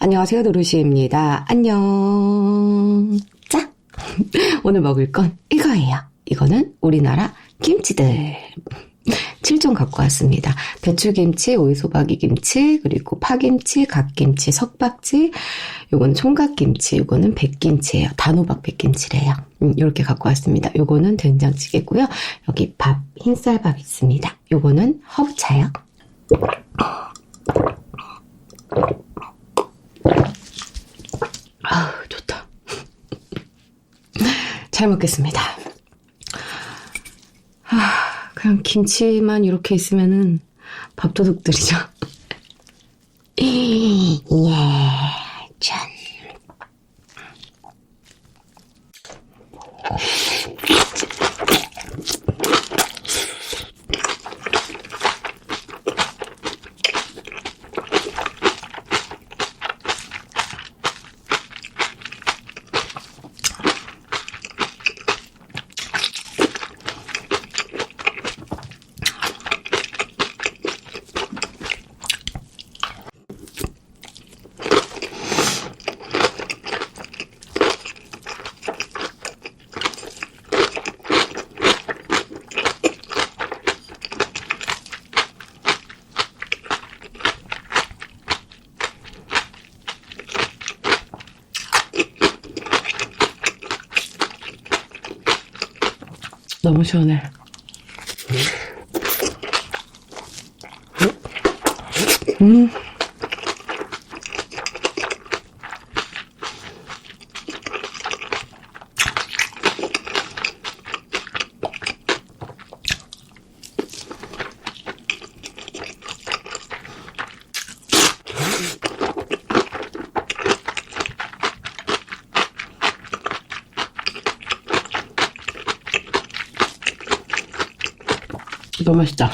안녕하세요, 노루시입니다. 안녕. 자, 오늘 먹을 건 이거예요. 이거는 우리나라 김치들. 7종 갖고 왔습니다. 배추김치, 오이소박이 김치, 그리고 파김치, 갓김치, 석박지, 요거는 총각김치, 요거는 백김치예요. 단호박 백김치래요. 음, 요렇게 갖고 왔습니다. 요거는 된장찌개고요. 여기 밥, 흰쌀밥 있습니다. 요거는 허브차요. 아, 좋다. 잘 먹겠습니다. 아, 그냥 김치만 이렇게 있으면은 밥도둑들이죠. 예, 짠. 너무 시원해. 음. 너무 맛있다.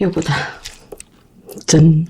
요거다. 짠.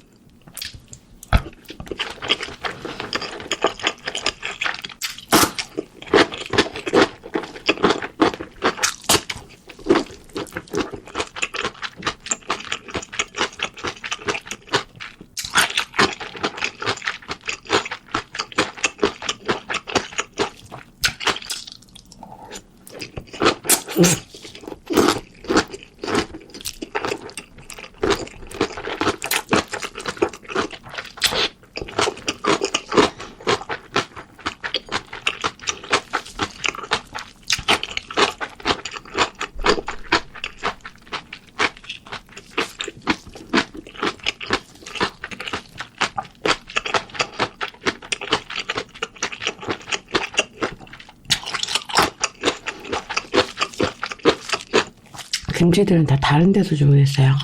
김치들은 다 다른 데서 주문했어요.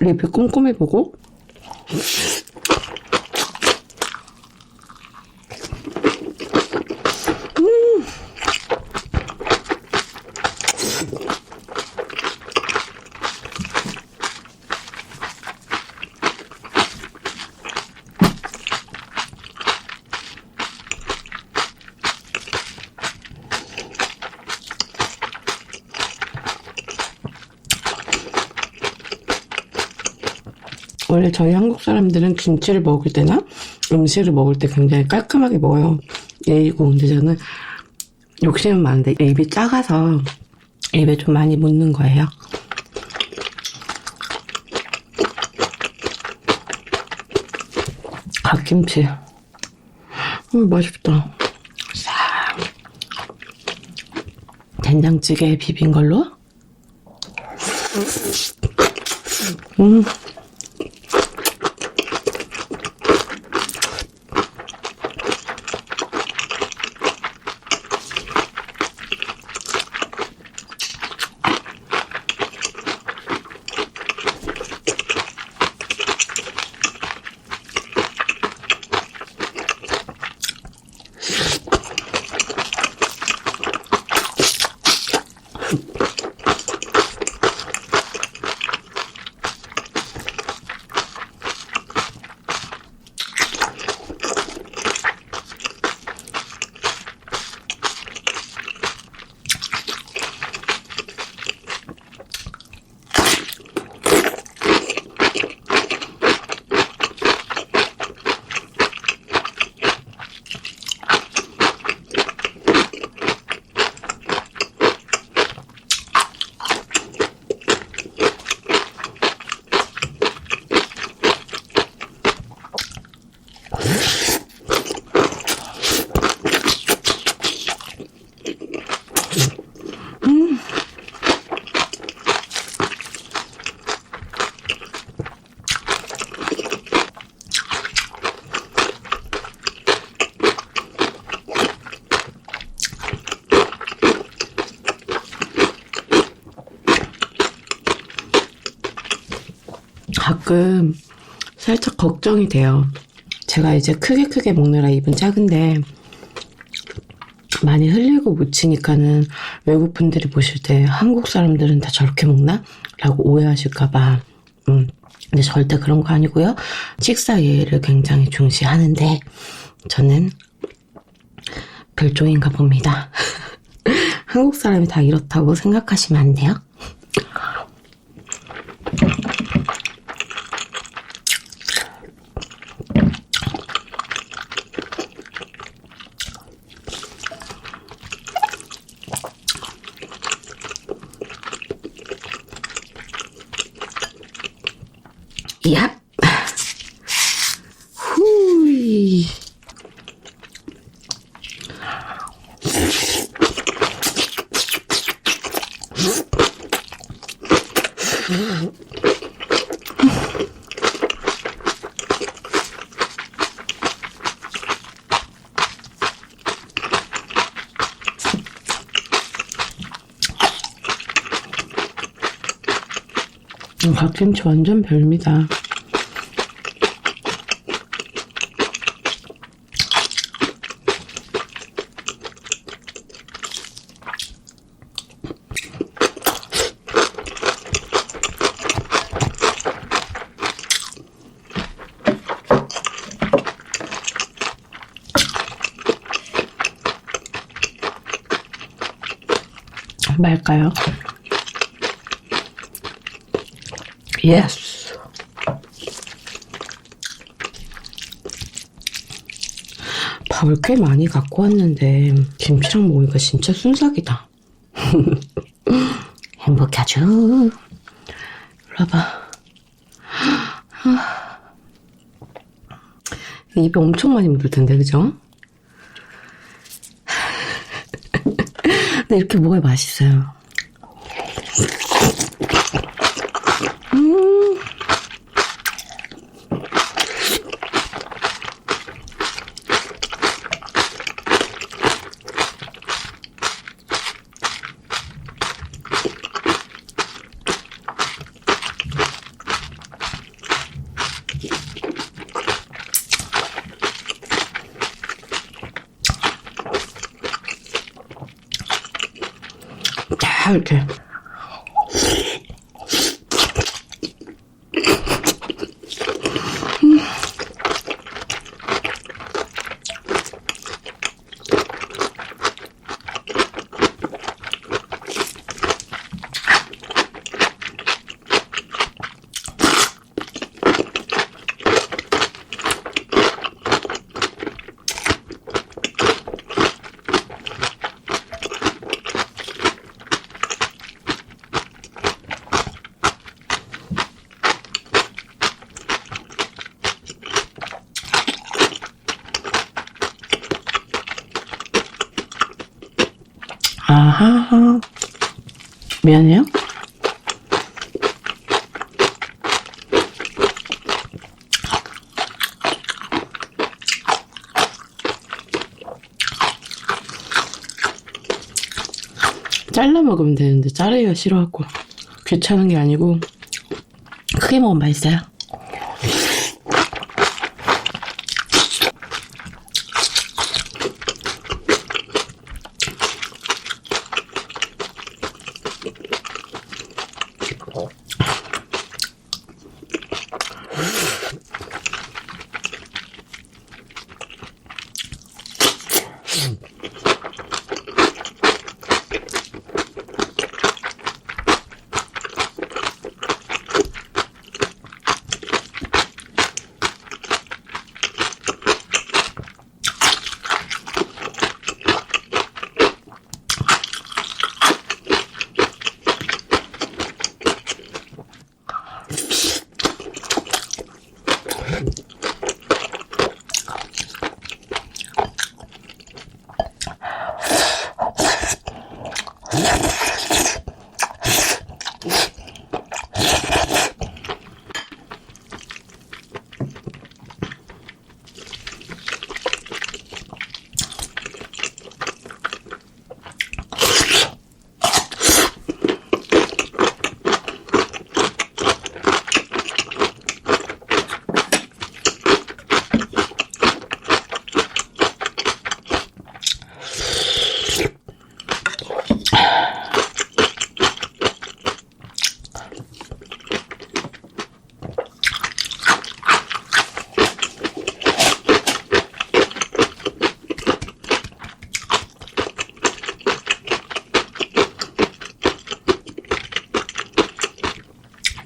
리뷰 꼼꼼히 보고 원래 저희 한국 사람들은 김치를 먹을 때나 음식을 먹을 때 굉장히 깔끔하게 먹어요. 예의고 근데 저는 욕심은 많은데 입이 작아서 입에 좀 많이 묻는 거예요. 갓김치. 음, 맛있다. 싹. 된장찌개에 비빈 걸로. 음. 가끔 살짝 걱정이 돼요. 제가 이제 크게 크게 먹느라 입은 작은데 많이 흘리고 묻히니까는 외국 분들이 보실 때 한국 사람들은 다 저렇게 먹나? 라고 오해하실까봐. 음, 근데 절대 그런 거 아니고요. 식사 예의를 굉장히 중시하는데 저는 별종인가 봅니다. 한국 사람이 다 이렇다고 생각하시면 안 돼요. Yep. 음, 갓김치 완전 별미다. 말까요? 예스. 밥을 꽤 많이 갖고 왔는데 김치랑 먹으니까 진짜 순삭이다. 행복하죠. 일로 와봐. 입에 엄청 많이 묻을 텐데, 그죠? 근데 이렇게 먹어야 맛있어요. 다 하하. 미안해요. 잘라 먹으면 되는데 자르기가 싫어갖고 귀찮은 게 아니고 크게 먹으면 맛있어요.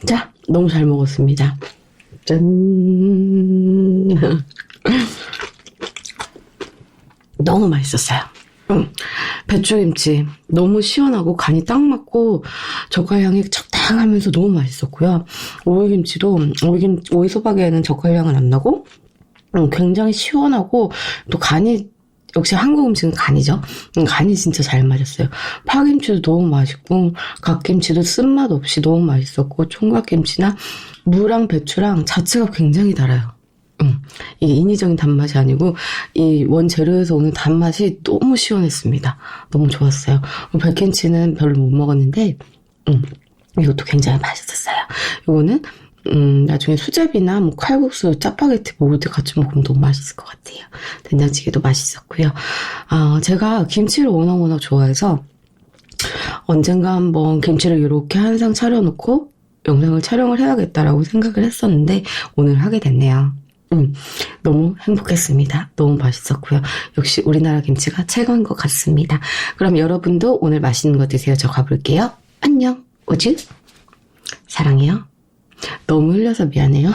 자, 너무 잘 먹었습니다. 짠. 너무 맛있었어요. 음, 배추김치 너무 시원하고 간이 딱 맞고 젓갈향이 적당하면서 너무 맛있었고요. 오이김치도 오이김 오이소박에는 젓갈향은 안 나고 음, 굉장히 시원하고 또 간이 역시 한국 음식은 간이죠. 음, 간이 진짜 잘 맞았어요. 파김치도 너무 맛있고 갓김치도 쓴맛 없이 너무 맛있었고 총각김치나 무랑 배추랑 자체가 굉장히 달아요. 음, 이게 인위적인 단맛이 아니고 이 원재료에서 오는 단맛이 너무 시원했습니다. 너무 좋았어요. 백김치는 별로 못 먹었는데 음, 이것도 굉장히 맛있었어요. 이거는 음, 나중에 수제비나 뭐 칼국수, 짜파게티 먹을 때 같이 먹으면 너무 맛있을 것 같아요. 된장찌개도 맛있었고요. 아, 제가 김치를 워낙 워낙 좋아해서 언젠가 한번 김치를 이렇게 한 상 차려놓고 영상을 촬영을 해야겠다라고 생각을 했었는데 오늘 하게 됐네요. 음, 너무 행복했습니다. 너무 맛있었고요. 역시 우리나라 김치가 최고인 것 같습니다. 그럼 여러분도 오늘 맛있는 거 드세요. 저 가볼게요. 안녕. 오즈. 사랑해요. 너무 흘려서 미안해요.